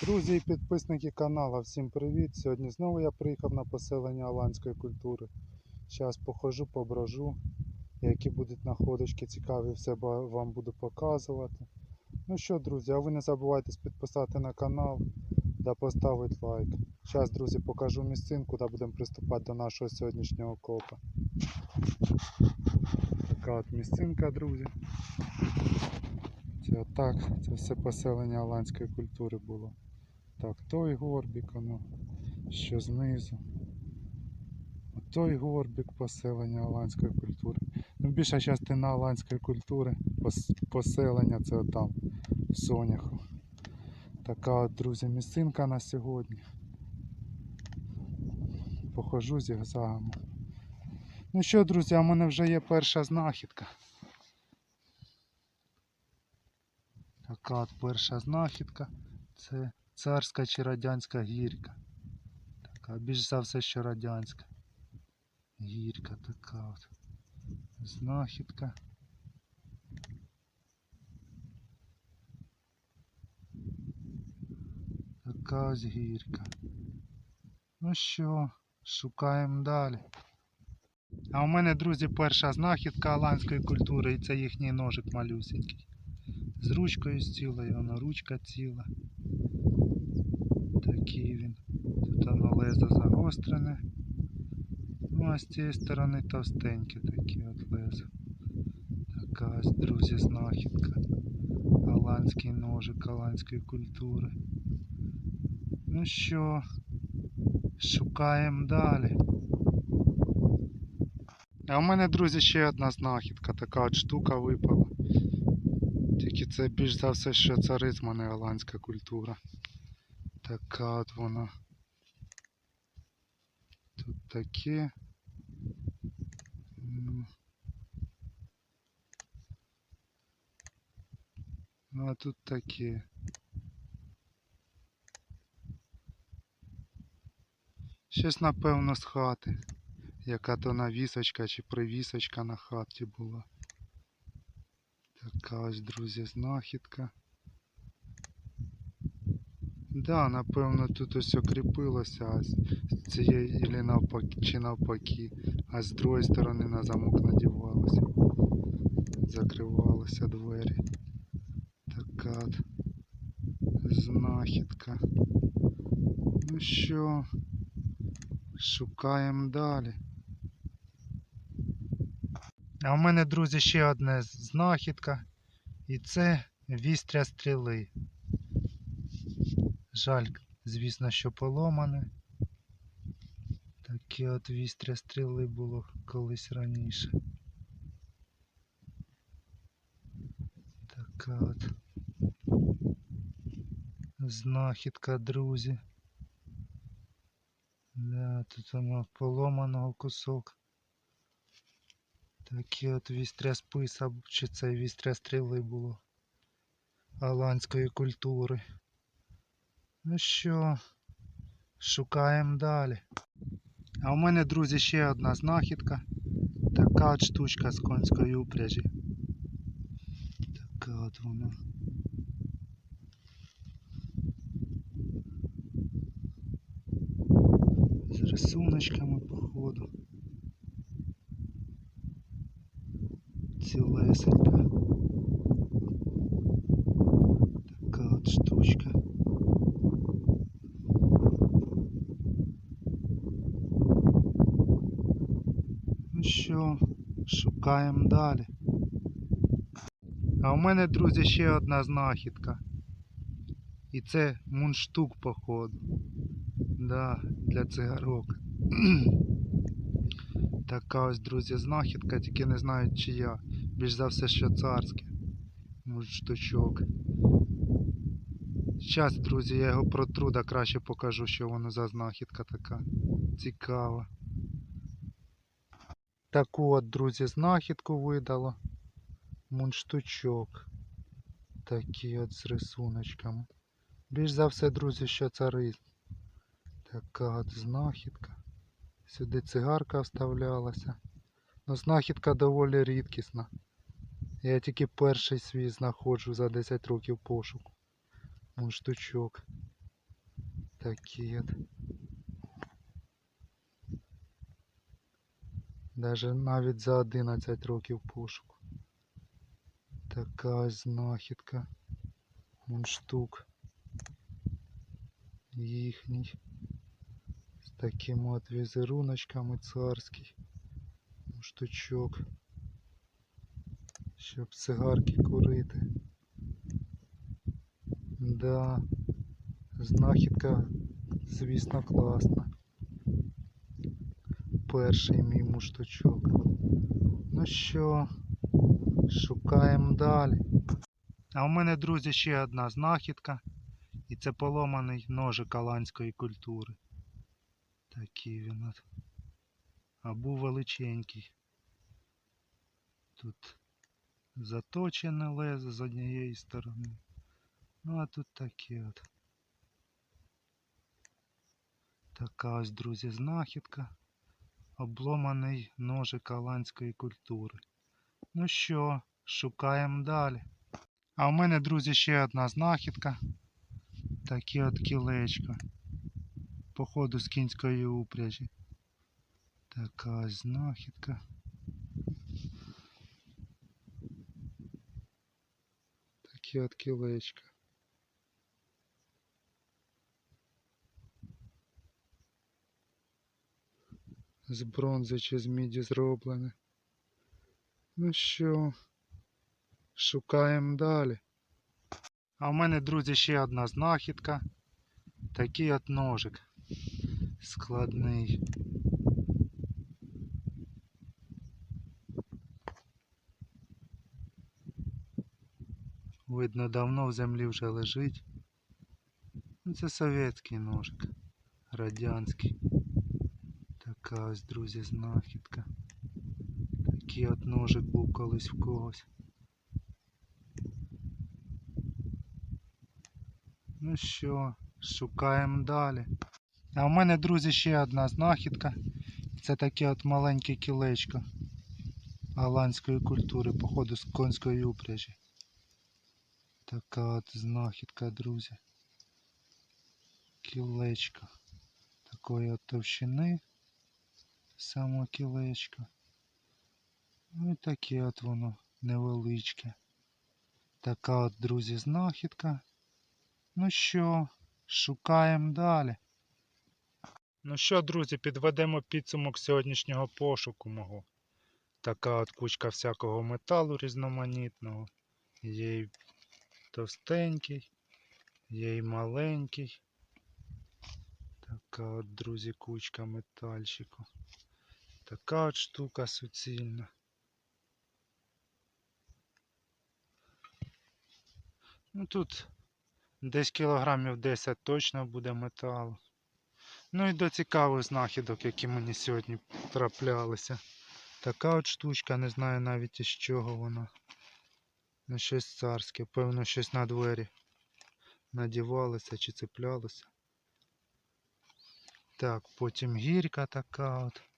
Друзі і підписники каналу, всім привіт! Сьогодні знову я приїхав на поселення аланської культури. Зараз походжу, поброжу, які будуть находочки цікаві, все вам буду показувати. Ну що, друзі, а ви не забувайте підписати на канал та поставити лайк. Зараз, друзі, покажу місцинку та будемо приступати до нашого сьогоднішнього копа. Така от місцинка, друзі. Це отак, це все поселення аланської культури було. Так, той горбик, воно, що знизу. Той горбик поселення аланської культури. Ну, більша частина аланської культури, поселення це отам, в Соняху. Така от, друзі, місцинка на сьогодні. Похожу зігзагами. Ну що, друзі, в мене вже є перша знахідка. Така от перша знахідка. Це царська чи радянська гірка. Така, більш за все, що радянська. Гірка така от. Знахідка. Така ось гірка. Ну що, шукаємо далі. А у мене, друзі, перша знахідка аланської культури, і це їхній ножик малюсенький. З ручкою з цілою, воно ручка ціла. Такий він. Тут воно лезо загострене. Ну а з цієї сторони товстеньке такі от лезо. Така ось, друзі, знахідка. Аланський ножик аланської культури. Ну що, шукаємо далі. А у мене, друзі, ще одна знахідка, така от штука випала. Тільки це більш за все, що царизм, а не голландська культура. Така от вона. Тут таке. Ну. А тут таке. Щось напевно з хати. Яка то навісочка чи привісочка на хаті була. Така ось, друзі, знахідка. Да, напевно, тут ось окріпилося, з цієї ілі навпаки, чи навпаки, а з другої сторони на замок надівалося. Закривалися двері. Така от знахідка. Ну що, шукаємо далі. А у мене, друзі, ще одна знахідка. І це вістря стріли. Жаль, звісно, що поломане. Таке от вістря стріли було колись раніше. Така от знахідка, друзі. Да, тут воно поломаного кусок. Таке от вістря списа, чи це вістря стріли було аланської культури. Ну що, шукаємо далі. А у мене, друзі, ще одна знахідка. Така от штучка з конської упряжі. Така от вона. З рисуночками, походу. Цілесенька. Така от штучка. Ну що, шукаємо далі. А у мене, друзі, ще одна знахідка. І це мундштук, походу. Да, для цигарок. Така ось, друзі, знахідка, тільки не знаю чия. Більш за все, що царське. Мундштучок. Зараз, друзі, я його протру, да краще покажу, що воно за знахідка така. Цікава. Таку от, друзі, знахідку видало. Мундштучок. Такий от з рисуночками. Більш за все, друзі, що царизм. Така от знахідка. Сюди цигарка вставлялася. Ну, знахідка доволі рідкісна. Я тільки перший свій знаходжу за 10 років пошуку. Мундштучок. Такі от. Даже навіть за 11 років пошуку. Така знахідка. Вон штук. Їхній. З такими от візеруночками царський. Штучок. Щоб цигарки курити. Да. Знахідка, звісно, класна. Перший мій муштучок. Ну що, шукаємо далі. А у мене, друзі, ще одна знахідка. І це поломаний ножик аланської культури. Такий він от. А був величенький. Тут заточене лезо з однієї сторони. Ну а тут таке от. Така ось, друзі, знахідка. Обломаний ножик аланської культури. Ну що, шукаємо далі. А у мене, друзі, ще одна знахідка. Таке от кілечко. Походу з кінської упряжі. Така знахідка. Таке от кілечко. З бронзи чи з міді зроблене. Ну що, шукаємо далі. А в мене, друзі, ще одна знахідка. Такий от ножик. Складний. Видно, давно в землі вже лежить. Ну, це совєтський ножик. Радянський. Така ось, друзі, знахідка. Такий от ножик був колись в когось. Ну що, шукаємо далі. А в мене, друзі, ще одна знахідка. Це таке от маленьке кілечко голландської культури, походу з конської упряжі. Така от знахідка, друзі. Кілечко. Такої от товщини. Само кілечко. Ну і таке от воно невеличке. Така от, друзі, знахідка. Ну що, шукаємо далі. Ну що, друзі, підведемо підсумок сьогоднішнього пошуку мого. Така от кучка всякого металу різноманітного. Є й товстенький, є й маленький. Така от, друзі, кучка метальчику. Така от штука суцільна. Ну тут десь кілограмів 10 точно буде металу. Ну і до цікавих знахідок, які мені сьогодні траплялися. Така от штучка, не знаю навіть із чого вона. Ну щось царське, певно щось на двері надівалося чи цеплялося. Так, потім гірка така от.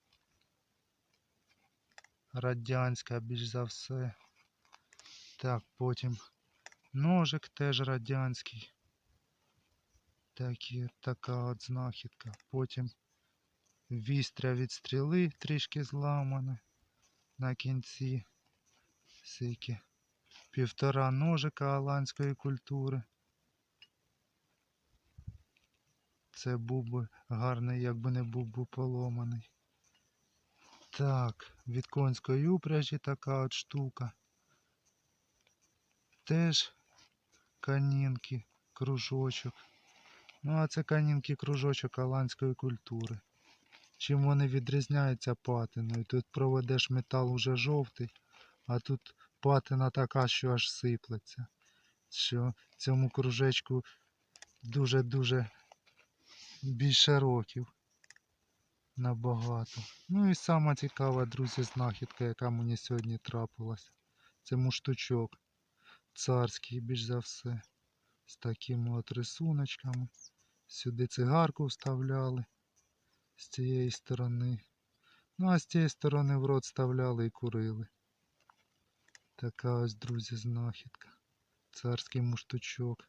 Радянська більш за все. Так, потім ножик теж радянський. Такі, така от знахідка. Потім вістря від стріли трішки зламане на кінці. Скільки півтора ножика голландської культури. Це був би гарний, якби не був би поломаний. Так, від конської упряжі така от штука. Теж канінки, кружочок. Ну, а це канінки кружочок голландської культури. Чим вони відрізняються патиною? Тут проведеш метал уже жовтий, а тут патина така, що аж сиплеться. Що цьому кружечку дуже-дуже більше років. Набагато. Ну і сама цікава, друзі, знахідка, яка мені сьогодні трапилася. Це муштучок. Царський, більш за все. З такими от рисуночками. Сюди цигарку вставляли з цієї сторони. Ну а з цієї сторони в рот вставляли і курили. Така ось, друзі, знахідка. Царський муштучок.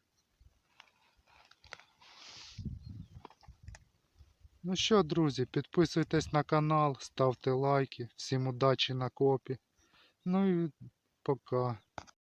Ну що, друзі, підписуйтесь на канал, ставте лайки. Всім удачі на копі. Ну і пока.